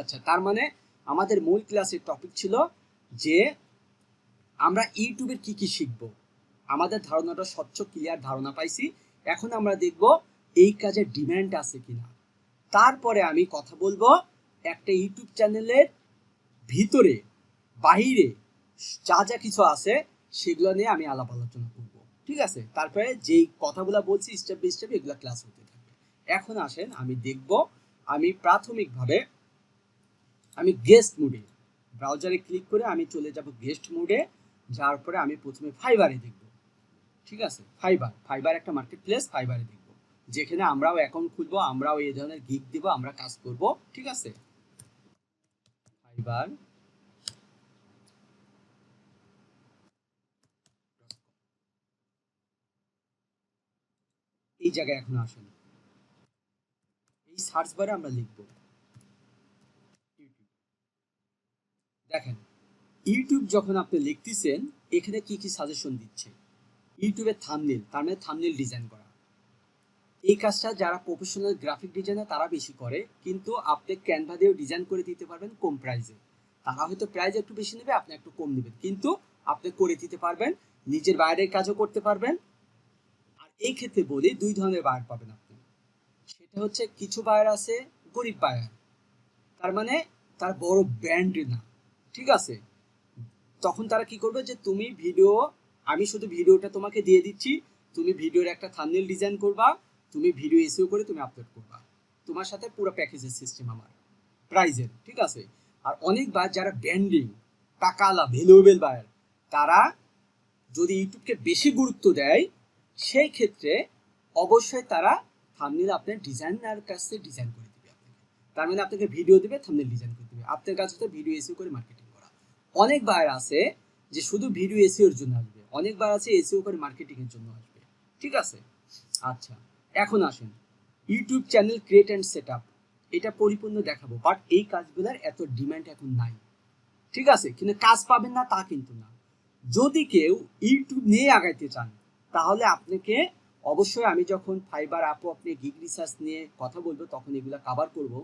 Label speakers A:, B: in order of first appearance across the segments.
A: আচ্ছা তার মানে আমাদের মূল ক্লাসের টপিক ছিল যে আমরা ইউটিউবের কি কি শিখব। আমাদের ধারণাটা স্বচ্ছ ক্লিয়ার ধারণা পাইছি। এখন আমরা দেখব এই কাজের ডিম্যান্ড আছে কিনা। তারপরে আমি কথা বলব একটা ইউটিউব চ্যানেলের ভিতরে, বাহিরে যা যা কিছু আছে সেগুলো নিয়ে আমি আলাপ আলোচনা করব। ঠিক আছে? তারপরে যেই কথাগুলো বলছি স্টেপ বাই স্টেপ এগুলো ক্লাস হতে থাকবে। এখন আসেন, আমি দেখব, আমি প্রাথমিকভাবে আমি গেস্ট মুডে ব্রাউজারে ক্লিক করে আমি চলে যাব গেস্ট মুডে যাওয়ার পরে আমি প্রথমে ফাইবারে দেখব। ঠিক আছে? ফাইবার ফাইবার একটা মার্কেট প্লেস ফাইবারে দেখব। যেখানে আমরাও অ্যাকাউন্ট খুলবো, আমরাও এই ধরনের গিগ দিব, আমরা কাজ করব। ঠিক আছে? ফাইবার এই জায়গায় এখন আসেন। এই সার্চ বারে আমরা লিখব। দেখেন ইউটিউব যখন আপনি লিখতেছেন, এখানে কি কি সাজেশন দিচ্ছে? ইউটিউবের থামনেল তার মানে থামনেল ডিজাইন করা। এই কাজটা যারা প্রফেশনাল গ্রাফিক ডিজাইনার তারা বেশি করে, কিন্তু আপনি ক্যানভা দিয়েও ডিজাইন করে দিতে পারবেন কম প্রাইজে তারা হয়তো প্রাইজ একটু বেশি নেবে, আপনি একটু কম নেবেন, কিন্তু আপনি করে দিতে পারবেন, নিজের বাইরের কাজও করতে পারবেন। আর এই ক্ষেত্রে বলি, দুই ধরনের বায়ার পাবেন আপনি। সেটা হচ্ছে কিছু বায়ার আছে, গরিব বায়ার তার মানে তার বড় ব্র্যান্ড না। ঠিক আছে? তখন তারা কি করবে যে, তুমি ভিডিও, আমি শুধু ভিডিওটা তোমাকে দিয়ে দিচ্ছি। তুমি ভিডিওর একটা থাম্বনেল ডিজাইন করবা, তুমি ভিডিও এসিও করে তুমি আপলোড করবা। তোমার সাথে পুরো প্যাকেজের সিস্টেম আমার। প্রাইজের ঠিক আছে? আর অনেকবার যারা ব্র্যান্ডিং টাকালা ভ্যালুয়েবল বায়ার তারা যদি ইউটিউবকে বেশি গুরুত্ব দেয়, সেই ক্ষেত্রে অবশ্যই তারা থাম্বনেল আপনার ডিজাইনার কাছে ডিজাইন করে দিবে আপনাকে। তার মানে আপনাকে ভিডিও দেবে থাম্বনেল ডিজাইন করে দেবে। আপনার কাছে তো ভিডিও এসিও করে মার্কেটিং অনেক আছে যে শুধু ভিডিও এসিওর জন্য আসবে, অনেকবার আছে এসিও করে মার্কেটিং এর জন্য আসবে, ঠিক আছে? আচ্ছা এখন আসেন YouTube channel create and set up এটা পরিপূর্ণ দেখাবো বাট এই কাজগুলোর এত ডিমান্ড এখন নাই, ঠিক আছে? কিন্তু কাজ পাবেন না তা কিন্তু না। যদি কেউ ইউটিউব নিয়ে আগাইতে চান, তাহলে আপনাকে অবশ্যই আমি যখন ফাইবার আপও আপনি গিগ রিসার্চ নিয়ে কথা বলব, তখন এগুলো কাভার করব।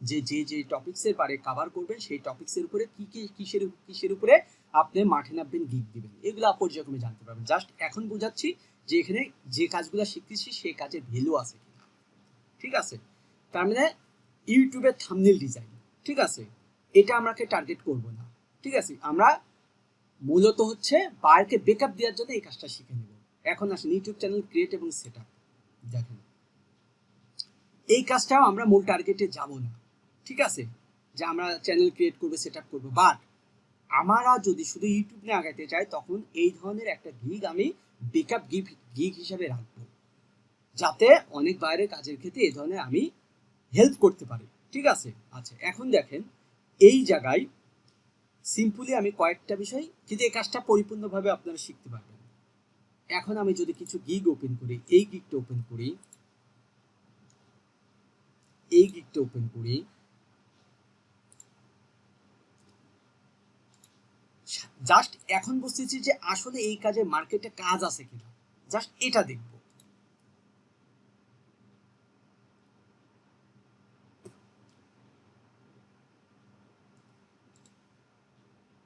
A: যে যে যে টপিক্সের পারে কাভার করবেন, সেই টপিক্সের উপরে কি কি, কিসের কিসের উপরে আপনি মাঠে নামবেন গিগ দিবেন। এগুলো পর্যায়ক্রমে জানতে পারবেন। জাস্ট এখন বোঝাচ্ছি যে এখানে যে কাজগুলো শিখতেছি, সেই কাজের ভ্যালু আছে কিনা। ঠিক আছে? তার মানে ইউটিউবের থামনেল ডিজাইন ঠিক আছে? এটা আমরাকে টার্গেট করব না। ঠিক আছে? আমরা মূলত হচ্ছে বায়ারকে বেকআপ দেওয়ার জন্য এই কাজটা শিখে নেব। এখন আসেন, ইউটিউব চ্যানেল ক্রিয়েট এবং সেট আপ দেখেন। এই কাজটাও আমরা মূল টার্গেটে যাব না। ঠিক আছে, যে আমরা চ্যানেল ক্রিয়েট করব সেট আপ করব। বাট আমরা যদি শুধু ইউটিউব নিয়ে আগাইতে চাই, তখন এই ধরনের একটা গিগ আমি বেকআপ গিগ গিগ হিসাবে রাখব। যাতে অনেক বাইরের কাজের ক্ষেত্রে এই ধরনের আমি হেল্প করতে পারি। ঠিক আছে? আচ্ছা এখন দেখেন, এই জায়গায় সিম্পলি আমি কয়েকটা বিষয়, কিন্তু এই কাজটা পরিপূর্ণভাবে আপনারা শিখতে পারবেন। এখন আমি যদি কিছু গিগ ওপেন করি, এই গিগটা ওপেন করি, এই গিগটা ওপেন করি জাস্ট এখন বুঝতেছি যে আসলে এই কাজে মার্কেটে কাজ আছে কিনা। জাস্ট এটা দেখব।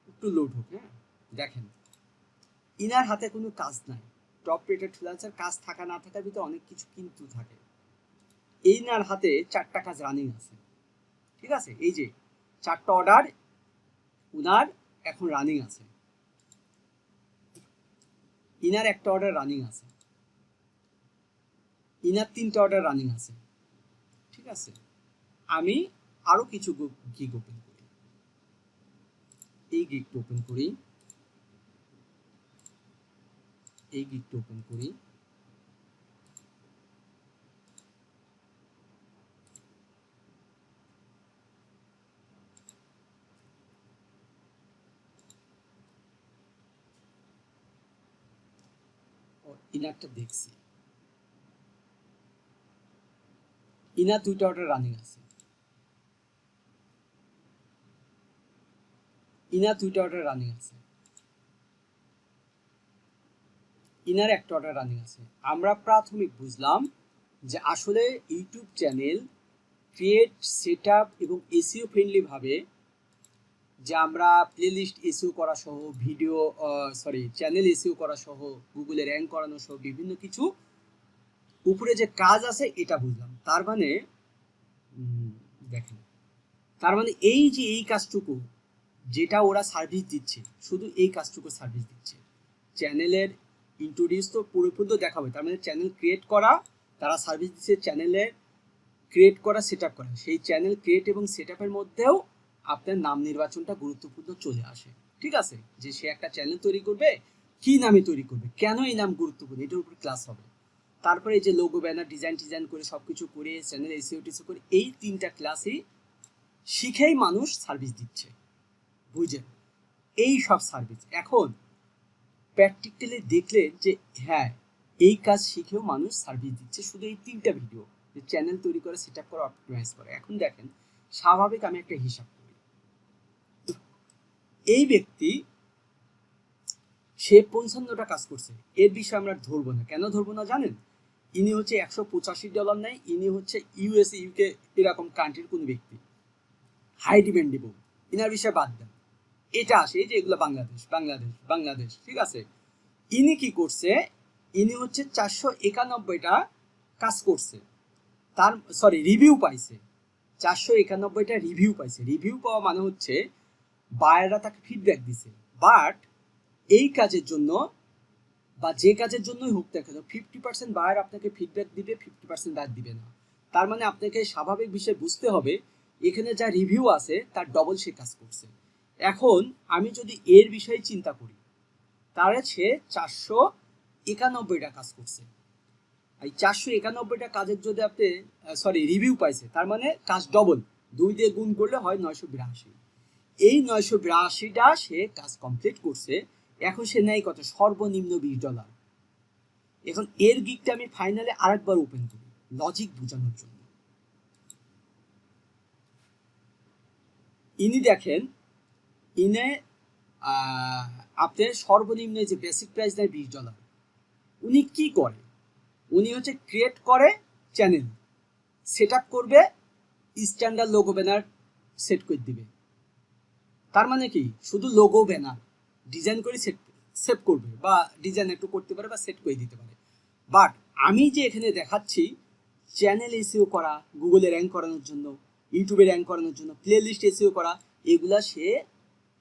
A: একটু লোড হোক হ্যাঁ? দেখেন, ইনার হাতে কোনো কাজ নাই। টপ রেটেড ফ্রিল্যান্সার কাজ থাকা না থাকার ভিতরে অনেক কিছু কিন্তু থাকে। এই নার হাতে চারটা কাজ রানিং আছে। ঠিক আছে? এই যে, চারটা অর্ডার উনার এখন রানিং আছে। ইনার একটা অর্ডার রানিং আছে। ইনার তিনটা অর্ডার রানিং আছে। ঠিক আছে? আমি আরও কিছু গিগ ওপেন করি। এই গিগটা ওপেন করি। এই গিগটা ওপেন করি। ইনারটা দেখছি। ইনার দুইটা অর্ডার রানিং আছে। ইনার দুইটা অর্ডার রানিং আছে। ইনার একটা অর্ডার রানিং আছে। আমরা প্রাথমিক বুঝলাম যে আসলে YouTube channel create set up এবং এসিও ফ্রেন্ডলি ভাবে যে আমরা প্লেলিস্ট ইস্যু করা সহ ভিডিও সরি চ্যানেল ইস্যু করা সহ গুগলে র্যাঙ্ক করানো সহ, বিভিন্ন কিছু, উপরে যে কাজ আছে, এটা বুঝলাম। তার মানে দেখেন, তার মানে এই যে এই কাজটুকু, যেটা ওরা সার্ভিস দিচ্ছে, শুধু এই কাজটুকু সার্ভিস দিচ্ছে। চ্যানেলের ইন্ট্রোডিউস তো পুরোপুরি দেখাবে, তার মানে চ্যানেল ক্রিয়েট করা, তারা সার্ভিস দিচ্ছে চ্যানেলের ক্রিয়েট করা সেট করা। সেই চ্যানেল ক্রিয়েট এবং সেট মধ্যেও আপনার নাম নির্বাচনটা গুরুত্বপূর্ণ চলে আসে। ঠিক আছে? যে সে একটা চ্যানেল তৈরি করবে, কি নামে তৈরি করবে, কেন এই নাম গুরুত্বপূর্ণ, এটার উপর ক্লাস হবে। তারপরে যে লোগো ব্যানার ডিজাইন ডিজাইন করে সব কিছু করে চ্যানেল এসিও টিসিও করে, এই তিনটা ক্লাসই শিখেই মানুষ সার্ভিস দিচ্ছে। বুঝেন এই সব সার্ভিস এখন প্র্যাকটিক্যালি দেখলেন যে হ্যাঁ এই কাজ শিখেও মানুষ সার্ভিস দিচ্ছে শুধু এই তিনটা ভিডিও যে চ্যানেল তৈরি করে সেট আপ করে অপটিমাইজ করে। এখন দেখেন, স্বাভাবিক আমি একটা হিসাব এই ব্যক্তি, সে পঞ্চান্নটা কাজ করছে। এর বিষয়ে আমরা ধরবো না। কেন ধরবো না জানেন? ইনি হচ্ছে একশো পঁচাশি ডলার নেয়, ইনি হচ্ছে ইউএসএ ইউকে এরকম কান্ট্রির কোন ব্যক্তি। হাই ডিমান্ডেবল ইনার বিষয়ে বাদ দেন। এটা আসে যে এগুলো বাংলাদেশ বাংলাদেশ বাংলাদেশ, ঠিক আছে? ইনি কি করছে? ইনি হচ্ছে চারশো একানব্বইটা কাজ করছে। তার সরি রিভিউ পাইছে। চারশো একানব্বইটা রিভিউ পাইছে। রিভিউ পাওয়া মানে হচ্ছে বায়াররা তাকে ফিডব্যাক দিছে। বাট এই কাজের জন্য বা যে কাজের জন্যই হোক না কেন ফিফটি পার্সেন্ট বায়ার আপনাকে ফিডব্যাক দিবে ফিফটি পার্সেন্ট বায়ার দিবে না। তার মানে আপনাকে স্বাভাবিক বিষয় বুঝতে হবে, এখানে যা রিভিউ আছে, তার ডবল সে কাজ করছে। এখন আমি যদি এর বিষয়ে চিন্তা করি তাহলে সে চারশো একানব্বইটা কাজ করছে। এই চারশো একানব্বইটা কাজের যদি আপনি সরি রিভিউ পাইছে, তার মানে কাজ ডবল দুই দিয়ে গুণ করলে হয় নয়শো বিরাশি। এই নয়শো বিরাশিটা সে কাজ কমপ্লিট করছে। এখন সে নেয় কত? সর্বনিম্ন বিশ ডলার। এখন এর গিকটা আমি ফাইনালে আরেকবার ওপেন করি লজিক বোঝানোর জন্য। ইনি দেখেন, ইনে আপনার সর্বনিম্ন যে বেসিক প্রাইস দেয় বিশ ডলার, উনি কি করে? উনি হচ্ছে ক্রিয়েট করে চ্যানেল সেট করবে স্ট্যান্ডার্ড লোগো ব্যানার সেট করে দিবে। তার মানে কি? শুধু লোগো ব্যানার ডিজাইন করে সেট সেভ করবে বা ডিজাইন একটু করতে পারে বা সেট করে দিতে পারে। বাট আমি যে এখানে দেখাচ্ছি চ্যানেল এসিও করা গুগলে র্যাঙ্ক করানোর জন্য ইউটিউবে র্যাঙ্ক করানোর জন্য প্লে লিস্ট এসিও করা, এগুলা সে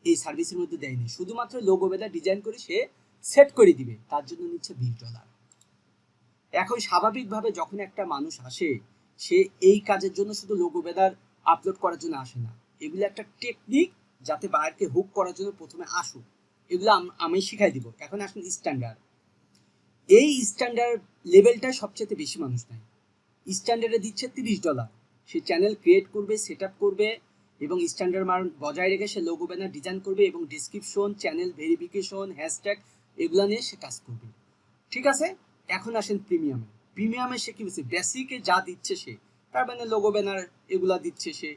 A: এই সার্ভিসের মধ্যে দেয়নি। শুধুমাত্র লোগো বেদা ডিজাইন করে সে সেট করে দিবে। তার জন্য নিচ্ছে বিশ ডলার এখন স্বাভাবিকভাবে যখন একটা মানুষ আসে, সে এই কাজের জন্য শুধু লোগো বেদার আপলোড করার জন্য আসে না। এগুলো একটা টেকনিক যাতে বাইরকে হুক করার জন্য প্রথমে আসুক। এগুলো আম- শিখাই দিব। এখন আসুন স্ট্যান্ডার্ড এই স্ট্যান্ডার্ড লেভেলটা সবচেয়ে বেশি মানুষ নেয়। স্ট্যান্ডার্ডে দিচ্ছে তিরিশ ডলার সে চ্যানেল ক্রিয়েট করবে সেট করবে এবং স্ট্যান্ডার্ড মান বজায় রেখে সে লোগো ব্যানার ডিজাইন করবে এবং ডিসক্রিপশন চ্যানেল ভেরিফিকেশন হ্যাশট্যাগ এগুলো নিয়ে সে কাজ করবে। ঠিক আছে? এখন আসেন প্রিমিয়ামে প্রিমিয়ামে সে কি বলছে? বেসিকে যা দিচ্ছে সে, তার মানে লোগো ব্যানার এগুলা দিচ্ছে সে।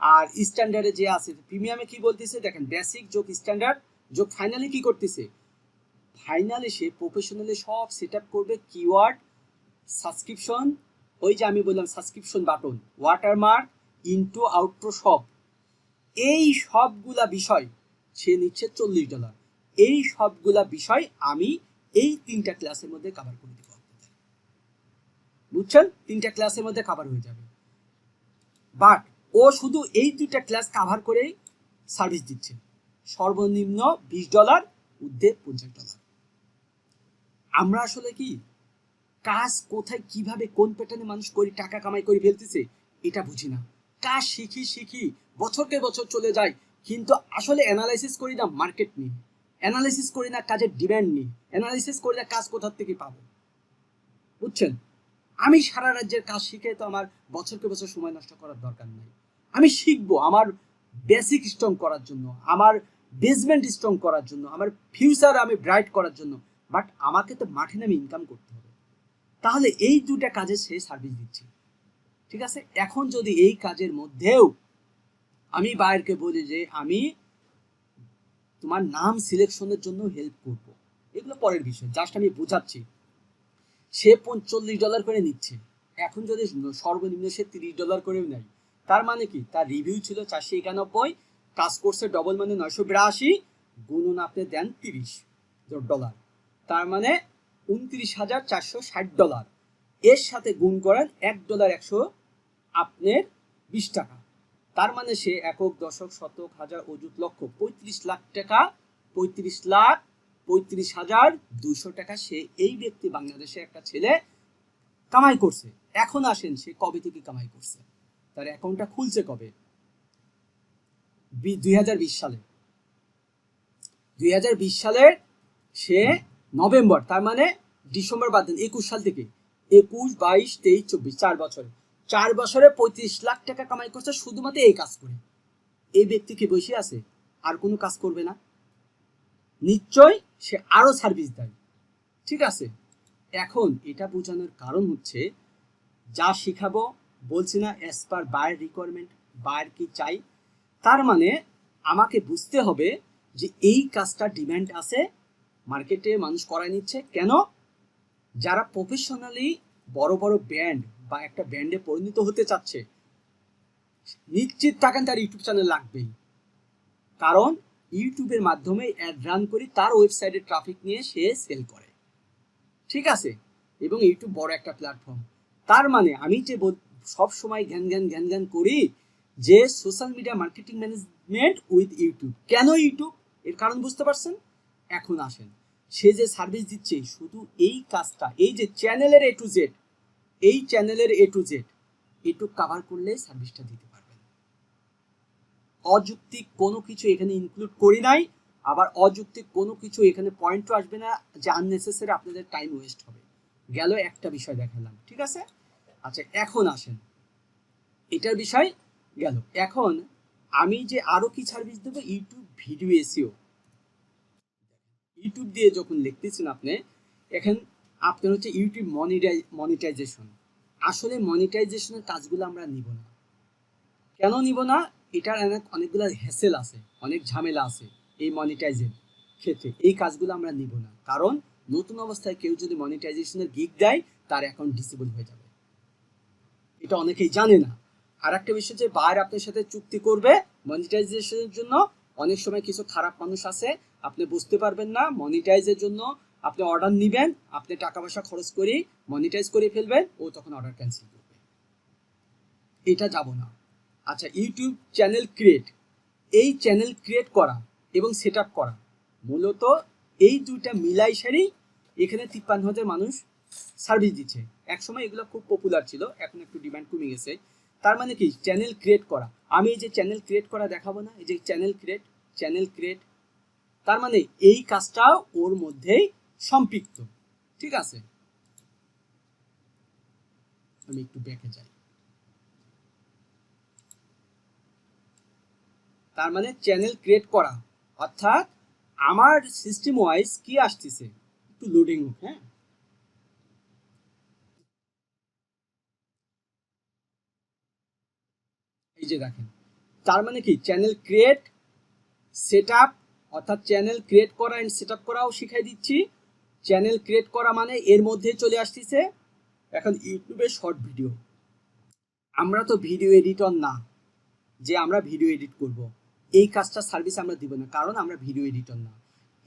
A: আর স্ট্যান্ডার্ডে যে আছে প্রিমিয়ামে কি বলতেছে? দেখেন বেসিক যোগ স্ট্যান্ডার্ড যোগ ফাইনালি কি করতেছে? ফাইনালে সে প্রফেশনালি সব সেট করবে কিওয়ার্ড সাবস্ক্রিপশন ওই যে আমি বললাম subscription button watermark intro outro সব। এই সবগুলা বিষয় সে নিচ্ছে চল্লিশ ডলার এই সবগুলা বিষয় আমি এই তিনটা ক্লাসের মধ্যে কভার করে দেবো। বুঝছেন? তিনটা ক্লাসের মধ্যে কভার হয়ে যাবে। বাট ও শুধু এই দুইটা ক্লাস কাভার করেই সার্ভিস দিচ্ছে। সর্বনিম্ন বিশ ডলার ঊর্ধ্বে পঞ্চাশ ডলার আমরা আসলে কি, কাজ কোথায়, কীভাবে, কোন প্যাটার্নে মানুষ করি, টাকা কামাই করে ফেলতেছে, এটা বুঝি না। কাজ শিখি শিখি, বছরকে বছর চলে যায়, কিন্তু আসলে অ্যানালাইসিস করি না মার্কেট নিয়ে। অ্যানালাইসিস করি না কাজের ডিমান্ড নিয়ে। অ্যানালাইসিস করি না কাজ কোথার থেকে পাবো। বুঝছেন? আমি সারা রাজ্যের কাজ শিখে তো আমার বছরকে বছর সময় নষ্ট করার দরকার নেই। আমি শিখব আমার বেসিক স্ট্রং করার জন্য, আমার বেসমেন্ট স্ট্রং করার জন্য, আমার ফিউচার আমি ব্রাইট করার জন্য বাট আমাকে তো মাঠে নামে ইনকাম করতে হবে। তাহলে এই দুটা কাজে সে সার্ভিস দিচ্ছে। ঠিক আছে? এখন যদি এই কাজের মধ্যেও আমি বাইরকে বলি যে, আমি তোমার নাম সিলেকশনের জন্য হেল্প করব। এগুলো পরের বিষয়। জাস্ট আমি বোঝাচ্ছি। সে পঞ্চল্লিশ ডলার করে নিচ্ছে। এখন যদি সর্বনিম্ন সে তিরিশ ডলার করেও নেয় তার মানে কি? তার রিভিউ ছিল চারশো একানব্বই কাজ করছে ডবল মানে নয়শো বিরাশি, গুণন আপনি দেন তিরিশ ডলার তার মানে উনত্রিশ হাজার চারশো ষাট ডলার এর সাথে গুণ করেন এক ডলার একশো আপনার বিশ টাকা। তার মানে সে একক, দশক, শতক, হাজার, অযুত, লক্ষ, পঁয়ত্রিশ লাখ টাকা, পঁয়ত্রিশ লাখ, পঁয়ত্রিশ হাজার দুশো টাকা সে এই ব্যক্তি বাংলাদেশে একটা ছেলে কামাই করছে। এখন আসেন সে কবে থেকে কামাই করছে? তার অ্যাকাউন্টটা খুলছে কবে? দুই হাজার বিশ সালে। দুই হাজার বিশ সালের সে নভেম্বর, তার মানে ডিসেম্বর বাদ দেন, একুশ সাল থেকে। একুশ, বাইশ, তেইশ, চব্বিশ, চার বছরে। চার বছরে পঁয়ত্রিশ লাখ টাকা কামাই করছে শুধুমাত্র এই কাজ করে। এই ব্যক্তি কি বসে আছে? আর কোনো কাজ করবে না। নিশ্চয় সে আরও সার্ভিস দেয়। ঠিক আছে? এখন এটা বোঝানোর কারণ হচ্ছে যা শিখাবো বলছি না অ্যাজ পার বায়ের রিকোয়ারমেন্ট বায়ের কি চাই? তার মানে আমাকে বুঝতে হবে যে এই কাজটা ডিম্যান্ড আছে মার্কেটে মানুষ করায় নিচ্ছে। কেন? যারা প্রফেশনালি বড় বড় ব্যান্ড বা একটা ব্যান্ডে পরিণত হতে চাচ্ছে, নিশ্চিত থাকেন তার ইউটিউব চ্যানেল লাগবেই। কারণ ইউটিউবের মাধ্যমে অ্যাড রান করি তার ওয়েবসাইটে ট্রাফিক নিয়ে সে সেল করে। ঠিক আছে? এবং ইউটিউব বড় একটা প্ল্যাটফর্ম তার মানে আমি যে সব সময় জ্ঞান জ্ঞান জ্ঞান জ্ঞান করি যে social media marketing management with YouTube কেন ইউটিউব এর কারণ বুঝতে পারছেন? এখন আসেন। সে যে সার্ভিস দিচ্ছে, শুধু এই কাজটা, এই যে চ্যানেলের এ টু জেড এই চ্যানেলের এ টু জেড এটুক কাভার করলে সার্ভিসটা দিতে পারবেন। অযৌক্তিক কোনো কিছু এখানে ইনক্লুড করি নাই, আবার অযৌক্তিক কোনো কিছু এখানে পয়েন্টও আসবে না যে আননেসেসারি আপনাদের টাইম ওয়েস্ট হবে। গেল একটা বিষয় দেখালাম, ঠিক আছে? আচ্ছা এখন আসেন। এটার বিষয় গেল। এখন আমি যে আরও কি সার্ভিস দেবো? ইউটিউব ভিডিও এসিও ইউটিউব দিয়ে যখন লিখতেছেন আপনি, এখন আপনার হচ্ছে ইউটিউব মনিটাইজ মনিটাইজেশন আসলে মনিটাইজেশনের কাজগুলো আমরা নিব না। কেন নিব না? এটার অনেক অনেকগুলো হ্যাসেল আছে, অনেক ঝামেলা আছে এই মনিটাইজের ক্ষেত্রে। এই কাজগুলো আমরা নিব না। কারণ নতুন অবস্থায় কেউ যদি মনিটাইজেশনের গিগ দেয়, তার অ্যাকাউন্ট ডিসেবল হয়ে যাবে। এটা অনেকেই জানে না। আর একটা বিষয় যে, বাইরে আপনার সাথে চুক্তি করবে মনিটাইজেশনের জন্য, অনেক সময় কিছু খারাপ মানুষ আছে, আপনি বুঝতে পারবেন না মনিটাইজের জন্য আপনি অর্ডার নিবেন, আপনি টাকা পয়সা খরচ করে মনিটাইজ করে ফেলবেন, ও তখন অর্ডার ক্যান্সেল করবে। এটা যাব না। আচ্ছা ইউটিউব চ্যানেল ক্রিয়েট এই চ্যানেল ক্রিয়েট করা এবং সেট করা, মূলত এই দুইটা মিলাই সারেই এখানে তিপ্পান্ন হাজার মানুষ সার্ভিস দিচ্ছে। একসময় এগুলো খুব পপুলার ছিল, এখন একটু ডিমান্ড কমে গেছে। তার মানে কি? চ্যানেল ক্রিয়েট করা। আমি এই যে চ্যানেল ক্রিয়েট করা দেখাবো না, এই যে চ্যানেল ক্রিয়েট চ্যানেল ক্রিয়েট তার মানে এই কাজটাও ওর মধ্যেই সম্পৃক্ত। ঠিক আছে? আমি একটু ব্যাকে যাই। তার মানে চ্যানেল ক্রিয়েট করা। অর্থাৎ আমার সিস্টেম ওয়াইজ কি আসতেছে? একটু লোডিং হ্যাঁ? যে দেখেন। তার মানে কি? চ্যানেল ক্রিয়েট সেট আপ অর্থাৎ চ্যানেল ক্রিয়েট করা এন্ড সেট আপ করাও শিখাই দিচ্ছি। চ্যানেল ক্রিয়েট করা মানে এর মধ্যে চলে আসতেছে এখন ইউটিউবে শর্ট ভিডিও আমরা তো ভিডিও এডিটর না, যে আমরা ভিডিও এডিট করব। এই কাজটা সার্ভিস আমরা দিব না, কারণ আমরা ভিডিও এডিটর না।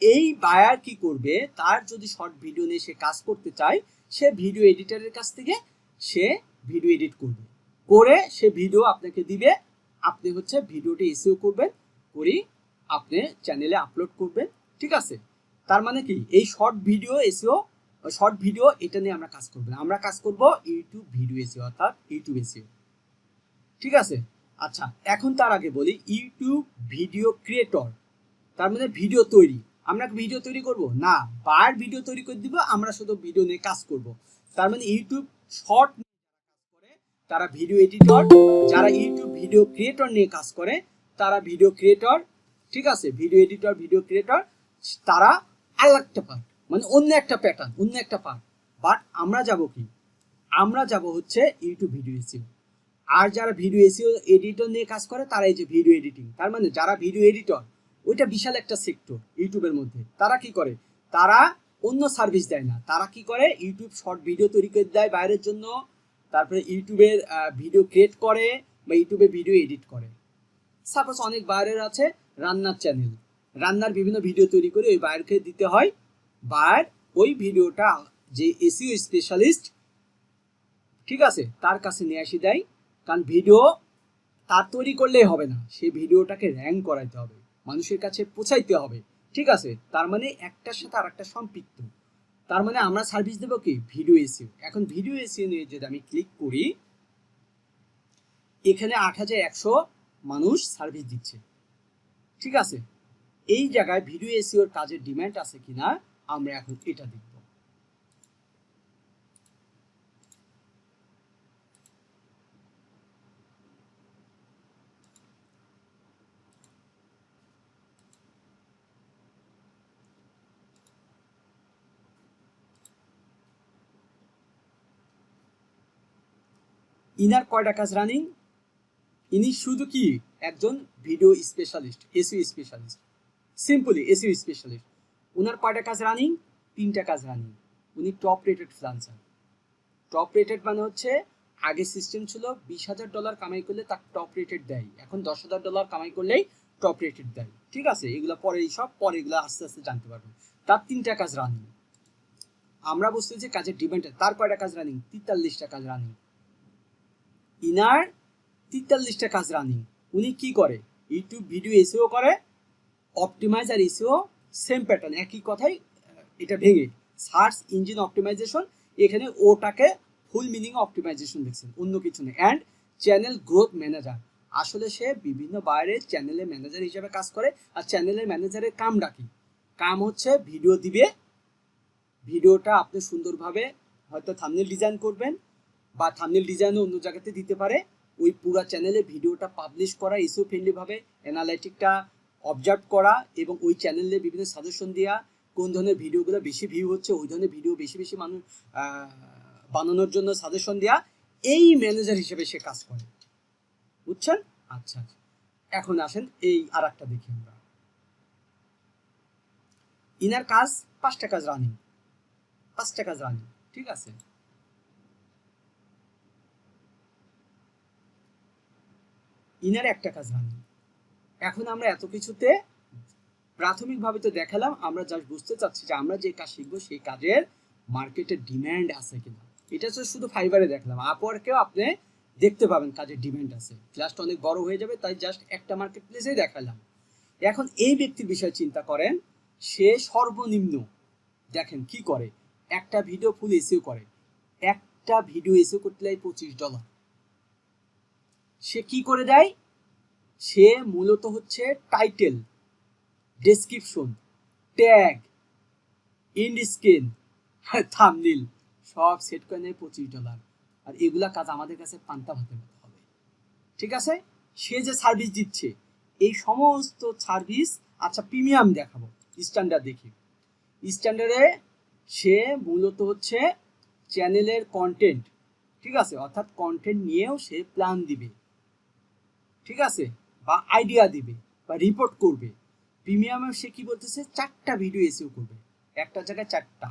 A: এই বায়ার কি করবে? তার যদি শর্ট ভিডিও নিয়ে সে কাজ করতে চায়, সে ভিডিও এডিটরের কাছ থেকে সে ভিডিও এডিট করবে। করে সে ভিডিও আপনাকে দিবে। আপনি হচ্ছে ভিডিওটি এসিও করবেন করি আপনি চ্যানেলে আপলোড করবেন, ঠিক আছে? তার মানে কি? এই short video SEO short video এটা নিয়ে আমরা কাজ করব। আমরা কাজ করব ইউটিউব ভিডিও এসিও অর্থাৎ ইউটিউব এসিও ঠিক আছে? আচ্ছা এখন তার আগে বলি ইউটিউব ভিডিও ক্রিয়েটর তার মানে ভিডিও তৈরি। আমরা ভিডিও তৈরি করব? না, বার ভিডিও তৈরি করে দিব, আমরা শুধু ভিডিও নিয়ে কাজ করব। তার মানে ইউটিউব শর্ট তারা ভিডিও এডিটর যারা ইউটিউব ভিডিও ক্রিয়েটর নিয়ে কাজ করে, তারা ভিডিও ক্রিয়েটর ঠিক আছে? ভিডিও এডিটর ভিডিও ক্রিয়েটর তারা একটা পার্ট মানে অন্য একটা প্যাটার্ন অন্য একটা পার্ট বাট আমরা যাব কি? আমরা যাব হচ্ছে ইউটিউব ভিডিও এসিও আর যারা ভিডিও এসিও এডিটর নিয়ে কাজ করে, তারা এই যে ভিডিও এডিটিং তার মানে যারা ভিডিও এডিটর ওইটা বিশাল একটা সেক্টর ইউটিউবের মধ্যে। তারা কি করে? তারা অন্য সার্ভিস দেয় না। তারা কি করে? ইউটিউব শর্ট ভিডিও তৈরি করে দেয় বাইরের জন্য। তারপরে ইউটিউবের ভিডিও ক্রিয়েট করে বা ইউটিউবে ভিডিও এডিট করে। সাপোজ অনেক বায়ারের আছে, রান্নার চ্যানেল রান্নার বিভিন্ন ভিডিও তৈরি করে ওই বায়ারকে দিতে হয়। বায়ার ওই ভিডিওটা যে এসিও স্পেশালিস্ট ঠিক আছে, তার কাছে নিয়ে আসি দেয়। কারণ ভিডিও তার তৈরি করলেই হবে না। সেই ভিডিওটাকে র্যাঙ্ক করাইতে হবে। মানুষের কাছে পৌঁছাইতে হবে। ঠিক আছে, তার মানে একটার সাথে আর একটা সম্পৃক্ত। তার মানে আমরা সার্ভিস দেবো কি? ভিডিও এসিও এখন ভিডিও এসিও নিয়ে যদি আমি ক্লিক করি, এখানে আট হাজার একশো মানুষ সার্ভিস দিচ্ছে। ঠিক আছে? এই জায়গায় ভিডিও এসিওর কাজের ডিম্যান্ড আছে কিনা? আমরা এখন এটা দেখব। ইনার কয়টা কাজ রানিং? ইনি শুধু কি? একজন video specialist SEO specialist. Simply SEO specialist. ওনার কয়টা কাজ রানিং? তিনটা কাজ রানিং। উনি top rated freelancer top rated মানে হচ্ছে, আগে সিস্টেম ছিল বিশ হাজার ডলার কামাই করলে তার টপ রেটেড দেয়। এখন দশ হাজার ডলার কামাই করলেই টপ রেটেড দেয়। ঠিক আছে? এগুলো পরে সব, পরে এগুলো আস্তে আস্তে জানতে পারবেন। তার তিনটা কাজ রানিং। আমরা বুঝতে যে কাজের ডিমান্ড তার কয়টা কাজ রানিং? তেতাল্লিশটা কাজ রানিং। ইনার তেতাল্লিশটা কাজ রানিং উনি কি করে? ইউটিউব ভিডিও এসেও করে অপটিমাইজ আর এসেও সেম প্যাটার্ন একই কথাই এটা ভেঙে। সার্চ ইঞ্জিন অপটিমাইজেশন এখানে ওটাকে ফুল মিনিং অপটিমাইজেশন দেখছেন, অন্য কিছু নেই। অ্যান্ড চ্যানেল গ্রোথ ম্যানেজার আসলে সে বিভিন্ন বাইরে চ্যানেলের ম্যানেজার হিসেবে কাজ করে, আর চ্যানেলের ম্যানেজারের কাম ডাকি কাম হচ্ছে ভিডিও দিবে ভিডিওটা আপনি সুন্দরভাবে হয়তো থামনেল ডিজাইন করবেন বা থামনেল ডিজাইনও অন্য জায়গাতে দিতে পারে। ওই পুরো চ্যানেলে ভিডিওটা পাবলিশ করা এসও ফ্রেন্ডলিভাবে অ্যানালাইটিকটা অবজার্ভ করা এবং ওই চ্যানেলে বিভিন্ন সাজেশন দেওয়া কোন ধরনের ভিডিওগুলো বেশি ভিউ হচ্ছে, ওই ধরনের ভিডিও বেশি বেশি মানুষ বানানোর জন্য সাজেশন দেওয়া এই ম্যানেজার হিসেবে সে কাজ করে। বুঝছেন? আচ্ছা আচ্ছা। এখন আসেন, এই আর একটা দেখি আমরা। ইনার কাজ পাঁচটা কাজ রানিং পাঁচটা কাজ রানিং ঠিক আছে? ইনার একটা কাজ রানিং এখন আমরা এত কিছুতে প্রাথমিকভাবে তো দেখালাম, আমরা জাস্ট বুঝতে চাচ্ছি যে আমরা যে কাজ শিখব সেই কাজের মার্কেটে ডিম্যান্ড আছে কিনা। এটা তো শুধু ফাইবারে দেখলাম আপওয়ার্কেও আপনি দেখতে পাবেন কাজের ডিম্যান্ড আছে। ক্লাসটা অনেক বড় হয়ে যাবে, তাই জাস্ট একটা মার্কেট প্লেসেই দেখালাম। এখন এই ব্যক্তির বিষয়ে চিন্তা করেন, সে সর্বনিম্ন, দেখেন কি করে, একটা ভিডিও ফুল এসিও করে। একটা ভিডিও এসিও করতে লাগে পঁচিশ ডলার সে কি করে দেয়? সে মূলত হচ্ছে title description tag and thumbnail সব সেট করে নেয় পঁচিশ ডলার আর এগুলা কাজ আমাদের কাছে পান্তা ভাতের মতো হবে। ঠিক আছে? সে যে সার্ভিস দিচ্ছে, এই সমস্ত সার্ভিস আচ্ছা প্রিমিয়াম দেখাবো স্ট্যান্ডার্ড দেখি। স্ট্যান্ডার্ডে সে মূলত হচ্ছে চ্যানেলের কন্টেন্ট ঠিক আছে? অর্থাৎ কন্টেন্ট নিয়েও সে প্ল্যান দিবে। ঠিক আছে? বা আইডিয়া দিবে, বা রিপোর্ট করবে। প্রিমিয়ামে সে কি বলতেছে? চারটা ভিডিও এসিও করবে। একটা জায়গায় চারটা।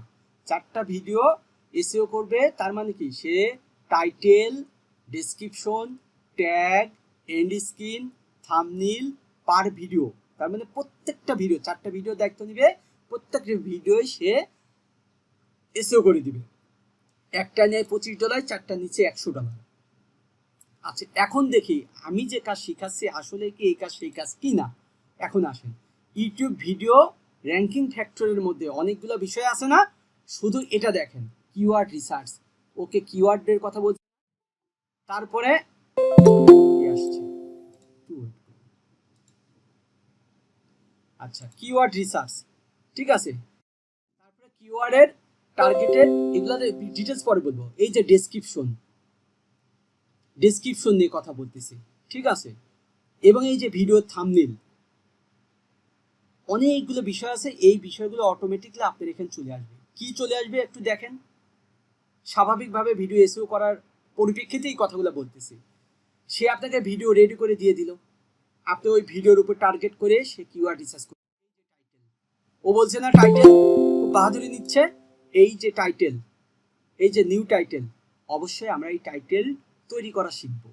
A: চারটা ভিডিও এসিও করবে, তার মানে কি? সে title description tag end screen thumbnail per video তার মানে প্রত্যেকটা ভিডিও চারটা ভিডিও দায়িত্ব নিবে, প্রত্যেকটা ভিডিওই সে এসিও করে দিবে। একটা নেয় পঁচিশ ডলার চারটা নিচে একশো ডলার আচ্ছা এখন দেখি, আমি যে কাজ শিখাচ্ছি, আসলে কি এই কাজ সেই কাজ কি না এখন আসেন। ইউটিউব ভিডিও র্যাঙ্কিং ফ্যাক্টরের মধ্যে অনেকগুলো বিষয় আছে না? শুধু এটা দেখেন কিওয়ার্ড রিসার্চ ওকে কিওয়ার্ডের কথা বলছি। তারপরে। আচ্ছা কিওয়ার্ড রিসার্চ ঠিক আছে? তারপরে কিওয়ার্ডের টার্গেটেড এগুলো ডিটেলস পরে বলব। এই যে ডেসক্রিপশন ডেসক্রিপশন নিয়ে কথা বলতেছি। ঠিক আছে? এবং এই যে ভিডিও থামনিল অনেকগুলো বিষয় আছে, এই বিষয়গুলো অটোমেটিকলি আপনার এখানে চলে আসবে। কি চলে আসবে একটু দেখেন। স্বাভাবিকভাবে ভিডিও এসিও করার পরিপ্রেক্ষিতে এই কথাগুলো বলতেছি। সে আপনাকে ভিডিও রেডি করে দিয়ে দিল। আপনি ওই ভিডিওর উপর টার্গেট করে সে কিওয়ার্ড রিসার্চ করবে ও বলছে, না টাইটেল বাহাদুরি নিচ্ছে। এই যে টাইটেল এই যে নিউ টাইটেল অবশ্যই আমরা এই টাইটেল তৈরি করা শিখব।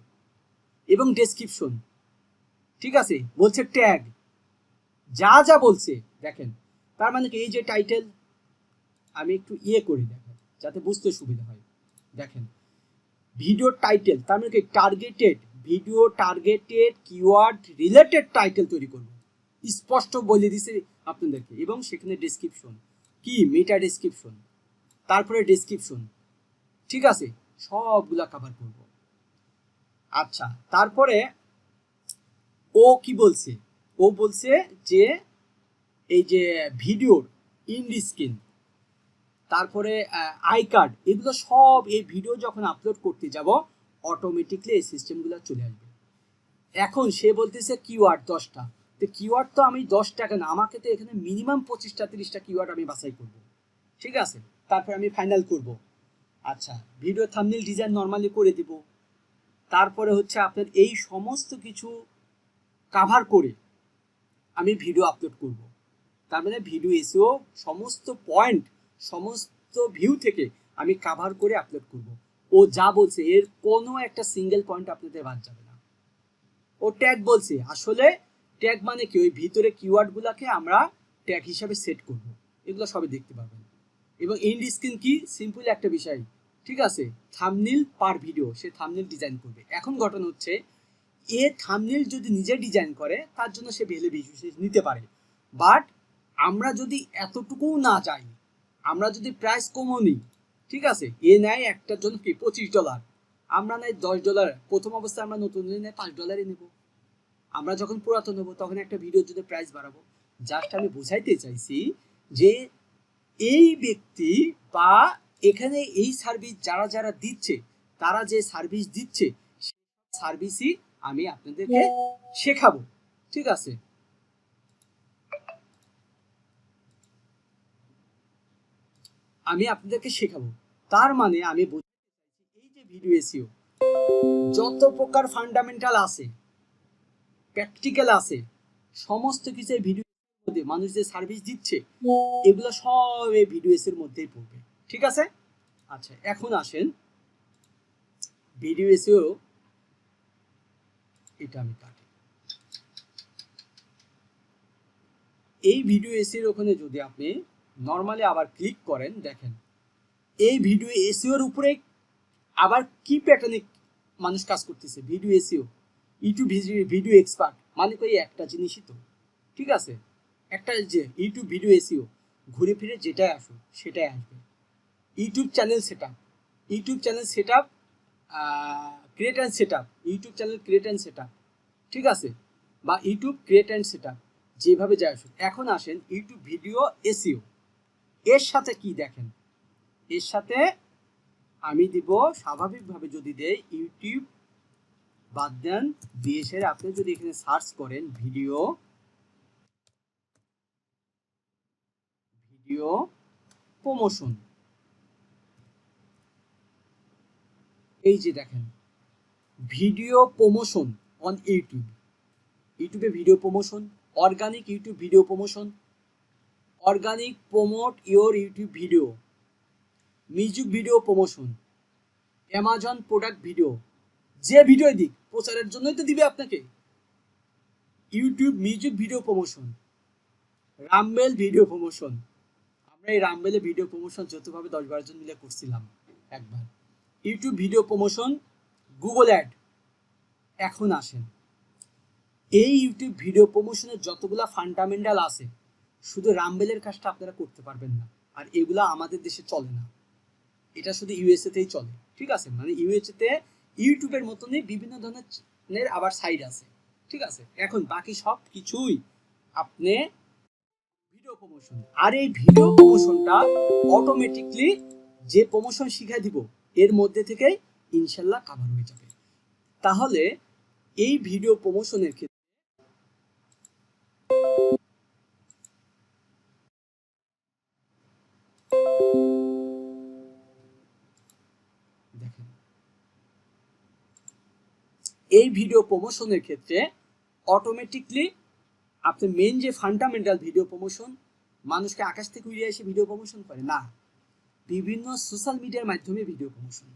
A: এবং ডেসক্রিপশন ঠিক আছে? বলছে ট্যাগ যা যা বলছে, দেখেন, তার মানে কি এই যে টাইটেল আমি একটু ইয়ে করি দেখেন যাতে বুঝতে সুবিধা হয়। দেখেন ভিডিও টাইটেল তার মানে কি targeted video targeted keyword related title তৈরি করব। স্পষ্ট বলে দিছে আপনাদেরকে। এবং সেখানে ডেসক্রিপশন কি? মেটা ডেসক্রিপশন তারপরে ডেসক্রিপশন ঠিক আছে? সবগুলা কভার করব। আচ্ছা তারপরে ও কি বলছে? ও বলছে যে এই যে ভিডিওর ইন্ড তারপরে আই কার্ড, এগুলো সব এই ভিডিও যখন আপলোড করতে যাব অটোমেটিকলি এই সিস্টেমগুলো চলে আসবে। এখন সে বলতেছে কিওয়ার্ড দশটা। তো কিওয়ার্ড তো আমি দশ টাকা না, আমাকে তো এখানে মিনিমাম পঁচিশটা, তিরিশটা কিওয়ার্ড আমি বাছাই করব। ঠিক আছে? তারপর আমি ফাইনাল করব। আচ্ছা ভিডিও থামনেল ডিজাইন নর্মালি করে দিব। তারপরে হচ্ছে আপনার এই সমস্ত কিছু কাভার করে আমি ভিডিও আপলোড করব। তার মানে ভিডিও এসেও সমস্ত পয়েন্ট সমস্ত ভিউ থেকে আমি কাভার করে আপলোড করব। ও যা বলছে, এর কোনো একটা সিঙ্গেল পয়েন্ট আপনাদের বাদ যাবে না। ও ট্যাগ বলছে, আসলে ট্যাগ মানে কি? ওই ভিতরে কিওয়ার্ডগুলোকে আমরা ট্যাগ হিসাবে সেট করব। এগুলো সবই দেখতে পাবেন এবং এন্ড স্ক্রিন কি? সিম্পল একটা বিষয়। ঠিক আছে? থামনিল পার ভিডিও সে থামনিল ডিজাইন করবে। এখন ঘটনা হচ্ছে, এ থামনিল যদি নিজে ডিজাইন করে, তার জন্য সে ভ্যালু বিশেষ নিতে পারে। বাট আমরা যদি এতটুকুও না চাই, আমরা যদি প্রাইস কমও নিই, ঠিক আছে? এ নেয় একটার জন্য কি? পঁচিশ ডলার আমরা নেয় দশ ডলার প্রথম অবস্থায় আমরা নতুন নেয় পাঁচ ডলারই নেব। আমরা যখন পুরাতন নেব তখন একটা ভিডিওর জন্য প্রাইস বাড়াবো। জাস্ট আমি বোঝাইতে চাইছি যে, এই ব্যক্তি বা এখানে এই সার্ভিস যারা যারা দিচ্ছে তারা যে সার্ভিস দিচ্ছে সার্ভিসই আমি আপনাদেরকে শেখাবো। ঠিক আছে? আমি আপনাদেরকে শেখাবো। তার মানে আমি বোঝাতে চাইছি এই যে ভিডিও এসিও যত প্রকার ফান্ডামেন্টাল আছে প্র্যাকটিক্যাল আছে সমস্ত কিছু ভিডিও মধ্যে মানুষ যে সার্ভিস দিচ্ছে এগুলো সব এই ভিডিও এর মধ্যেই পড়বে। ঠিক আছে? আচ্ছা এখন আসেন ভিডিও এটা আমি কাটি। এই ভিডিও এসির ওখানে যদি আপনি নর্মালি আবার ক্লিক করেন, দেখেন, এই ভিডিও এসিওর উপরে আবার কি প্যাটার্নে মানুষ কাজ করতেছে? Video SEO YouTube video expert মানে কই একটা জিনিসই তো, ঠিক আছে? একটা যে ইউটিউব ভিডিও এসিও ঘুরে ফিরে যেটাই আসুক, সেটাই আসবে। YouTube channel set up YouTube channel set up create and set up YouTube channel create and set up ঠিক আছে? বা YouTube create and set up যেভাবে যায় আসুক। এখন আসেন ইউটিউব ভিডিও এসিও এর সাথে কি দেখেন? এর সাথে আমি দিব, স্বাভাবিকভাবে যদি দেই, ইউটিউব বাদ দেন। দিয়ে বিএসের আপনি যদি এখানে সার্চ করেন, ভিডিও ভিডিও প্রমোশন। এই যে দেখেন ভিডিও প্রমোশন অন ইউটিউব ইউটিউবে video promotion organic YouTube video promotion organic promote your YouTube video music video promotion Amazon product video যে ভিডিও দিক, প্রচারের জন্যই তো দিবে আপনাকে। YouTube music video promotion Rumble video promotion আমরা এই রামবেলে ভিডিও প্রমোশন যতভাবে দশ বারো জন মিলে করছিলাম একবার। YouTube video promotion, Google ad এখন আসেন এই ইউটিউব ভিডিও প্রমোশনের যতগুলা ফান্ডামেন্টাল আছে, শুধু রামবেলের কাজটা আপনারা করতে পারবেন না, আর এগুলা আমাদের দেশে চলে না। এটা শুধু ইউএসএতেই চলে, ঠিক আছে? মানে ইউএসএতে, ইউটিউবের মতনই বিভিন্ন ধরনের আবার সাইড আছে, ঠিক আছে? এখন বাকি সব কিছুই আপনি ভিডিও প্রমোশন, আর এই ভিডিও প্রমোশনটা অটোমেটিকলি যে প্রমোশন শিখাই দিব এর মধ্যে থেকে ইনশাল্লাহ কাভার হয়ে যাবে। তাহলে এই ভিডিও প্রমোশনের ক্ষেত্রে এই ভিডিও প্রমোশনের ক্ষেত্রে অটোমেটিকলি আপনি মেন যে ফান্ডামেন্টাল ভিডিও প্রমোশন মানুষকে আকাশ থেকে উড়িয়ে এসে ভিডিও প্রমোশন করে, না। বিভিন্ন সোশ্যাল মিডিয়ার মাধ্যমে ভিডিও প্রমোশন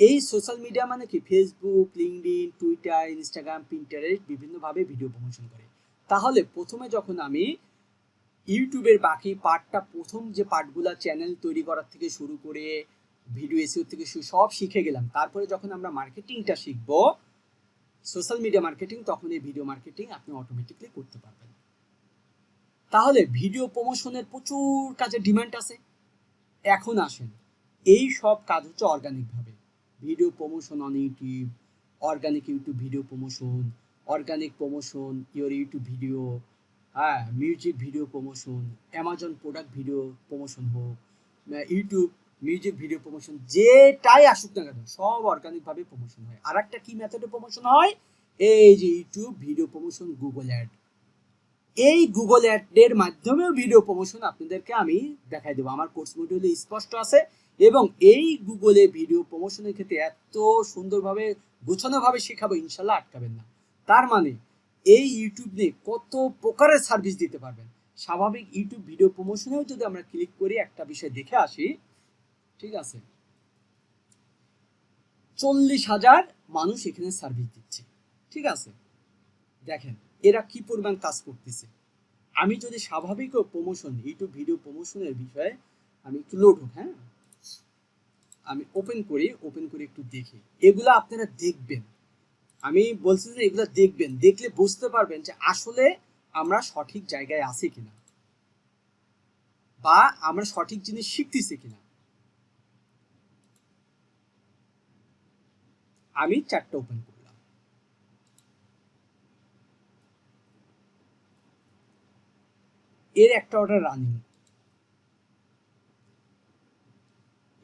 A: এই সোশ্যাল মিডিয়া মানে কি? Facebook LinkedIn Twitter Instagram Pinterest বিভিন্নভাবে ভিডিও প্রমোশন করে। তাহলে প্রথমে যখন আমি ইউটিউবের বাকি পার্টটা প্রথম যে পার্টগুলো চ্যানেল তৈরি করার থেকে শুরু করে ভিডিও এসিও থেকে শুরু সব শিখে গেলাম। তারপরে যখন আমরা মার্কেটিংটা শিখব সোশ্যাল মিডিয়া মার্কেটিং তখন এই ভিডিও মার্কেটিং আপনি অটোমেটিকলি করতে পারবেন। তাহলে ভিডিও প্রমোশনের প্রচুর কাজের ডিমান্ড আছে। এখন আসেন। এই সব কাজ হচ্ছে অর্গানিকভাবে video promotion on YouTube organic YouTube video promotion organic promotion your YouTube video হ্যাঁ music video promotion Amazon product video promotion হোক ইউটিউব মিউজিক ভিডিও প্রমোশন যেটাই আসুক না কেন, সব অর্গানিকভাবে প্রমোশন হয়। আর একটা কি মেথডে প্রমোশন হয়? এই যে YouTube video promotion Google ad এই গুগল অ্যাডের মাধ্যমেও ভিডিও প্রমোশন আপনাদেরকে আমি দেখাই দেবো। আমার কোর্স মডিউলে স্পষ্ট আছে এবং এই গুগলে ভিডিও প্রমোশনের ক্ষেত্রে এত সুন্দরভাবে, গোছানোভাবে শেখাবো, ইনশাল্লাহ আটকাবেন না। তার মানে এই ইউটিউব নিয়ে কত প্রকারের সার্ভিস দিতে পারবেন? স্বাভাবিক ইউটিউব ভিডিও প্রমোশনেও যদি আমরা ক্লিক করি, একটা বিষয় দেখে আসি। ঠিক আছে? চল্লিশ হাজার মানুষ এখানে সার্ভিস দিচ্ছে। ঠিক আছে? দেখেন। এরা কি পরিমাণ কাজ করতেছে? আমি যদি স্বাভাবিক প্রমোশন ইউটিউব ভিডিও প্রমোশনের বিষয়ে আমি একটু লোড হ্যাঁ? আমি ওপেন করি ওপেন করে একটু দেখি। এগুলো আপনারা দেখবেন। আমি বলছি যে এগুলো দেখবেন। দেখলে বুঝতে পারবেন যে আসলে আমরা সঠিক জায়গায় আছি কিনা। বা আমরা সঠিক জিনিস শিখতেছি কিনা। আমি চারটা ওপেন করলাম এর একটা অর্ডার রানিং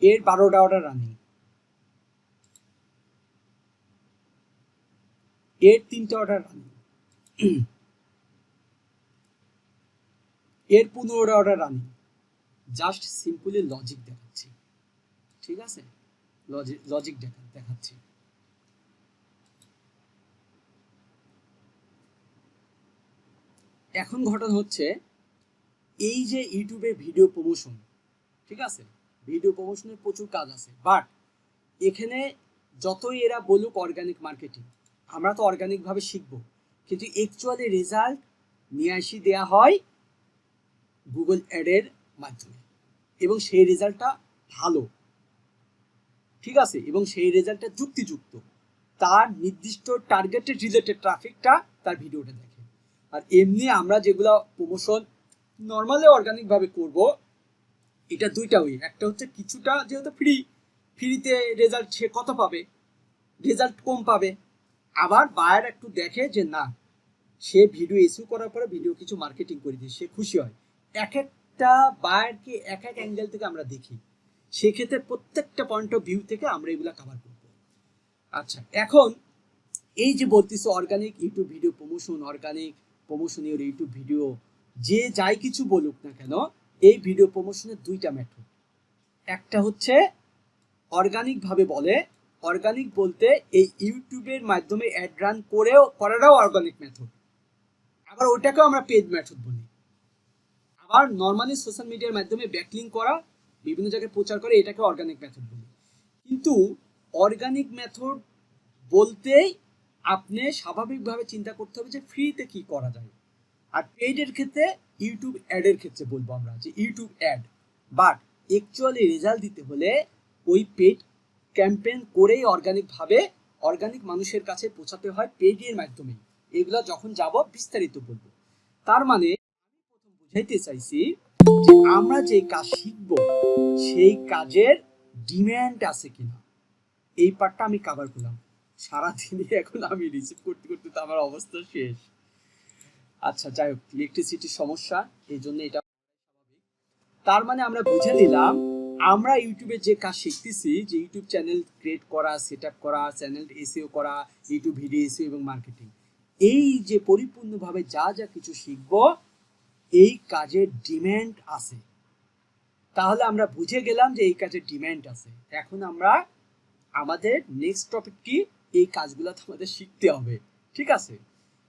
A: এর বারোটা অর্ডার রানিং এর তিনটা অর্ডার রানিং এর পনেরোটা order running just simply logic দেখাচ্ছি। ঠিক আছে? লজিক লজিক দেখা, দেখাচ্ছি। এখন ঘটনা হচ্ছে এই যে ইউটিউবে ভিডিও প্রমোশন ঠিক আছে? ভিডিও প্রমোশনের প্রচুর কাজ আছে। বাট এখানে যতই এরা বলুক অর্গানিক মার্কেটিং আমরা তো অর্গানিকভাবে শিখব। কিন্তু অ্যাকচুয়ালি রেজাল্ট নিয়ে আসি দেওয়া হয় গুগল অ্যাডের মাধ্যমে। এবং সেই রেজাল্টটা ভালো। ঠিক আছে? এবং সেই রেজাল্টটা যুক্তিযুক্ত। তার নির্দিষ্ট টার্গেটেড রিলেটেড ট্রাফিকটা তার ভিডিওটা দেখে। আর এমনি আমরা যেগুলো প্রমোশন নর্মালি অর্গানিকভাবে করব, এটা দুইটা ওই একটা হচ্ছে কিছুটা যেহেতু ফ্রি ফ্রিতে রেজাল্ট সে কত পাবে? রেজাল্ট কম পাবে। আবার বায়ার একটু দেখে যে না, সে ভিডিও ইস্যু করার পরে ভিডিও কিছু মার্কেটিং করে দিয়ে সে খুশি হয়। এক একটা বায়ারকে এক এক অ্যাঙ্গেল থেকে আমরা দেখি। সেক্ষেত্রে প্রত্যেকটা পয়েন্ট অফ ভিউ থেকে আমরা এগুলো কাভার করব। আচ্ছা এখন এই যে বলতেছে organic YouTube video promotion organic প্রমোশনীয় YouTube video যে যাই কিছু বলুক না কেন, এই ভিডিও প্রমোশনের দুইটা মেথড একটা হচ্ছে অর্গানিক ভাবে বলে অর্গানিক বলতে এই ইউটিউবের মাধ্যমে অ্যাড রান করেও, করাটাও অর্গানিক মেথড আবার ওটাকেও আমরা পেড মেথড বলি। আবার নর্মালি সোশ্যাল মিডিয়ার মাধ্যমে ব্যাকলিং করা, বিভিন্ন জায়গায় প্রচার করে এটাকে অর্গানিক মেথড বলি। কিন্তু অর্গানিক মেথড বলতেই আপনি স্বাভাবিকভাবে চিন্তা করতে হবে যে ফ্রিতে কি করা যায়। আর পেইডের ক্ষেত্রে ইউটিউব অ্যাডের ক্ষেত্রে বলব আমরা যে YouTube ad but actually result দিতে হলে ওই পেড ক্যাম্পেইন করেই অর্গানিকভাবে অর্গানিক মানুষের কাছে পৌঁছাতে হয় পেডের মাধ্যমে এগুলো যখন যাব বিস্তারিত বলব। তার মানে আমি প্রথম বুঝাইতে চাইছি যে আমরা যে কাজ শিখব, সেই কাজের ডিম্যান্ড আছে কিনা। এই পার্টটা আমি কাভার করলাম। সারাদিনে এখন আমি রিসিভ করতে করতে তো আমার অবস্থা শেষ। আচ্ছা যাই হোক ইলেকট্রিসিটির সমস্যা, এই জন্য এটা তার মানে আমরা বুঝে নিলাম, আমরা ইউটিউবে যে কাজ শিখতেছি, যে ইউটিউব চ্যানেল ক্রিয়েট করা সেট আপ করা চ্যানেল এসিও করা, ইউটিউব ভিডিও এসিও এবং মার্কেটিং এই যে পরিপূর্ণভাবে যা যা কিছু শিখব, এই কাজের ডিম্যান্ড আছে। তাহলে আমরা বুঝে গেলাম যে এই কাজের ডিম্যান্ড আছে। এখন আমরা, আমাদের নেক্সট টপিক কি? এই কাজগুলো আমাদের শিখতে হবে, ঠিক আছে?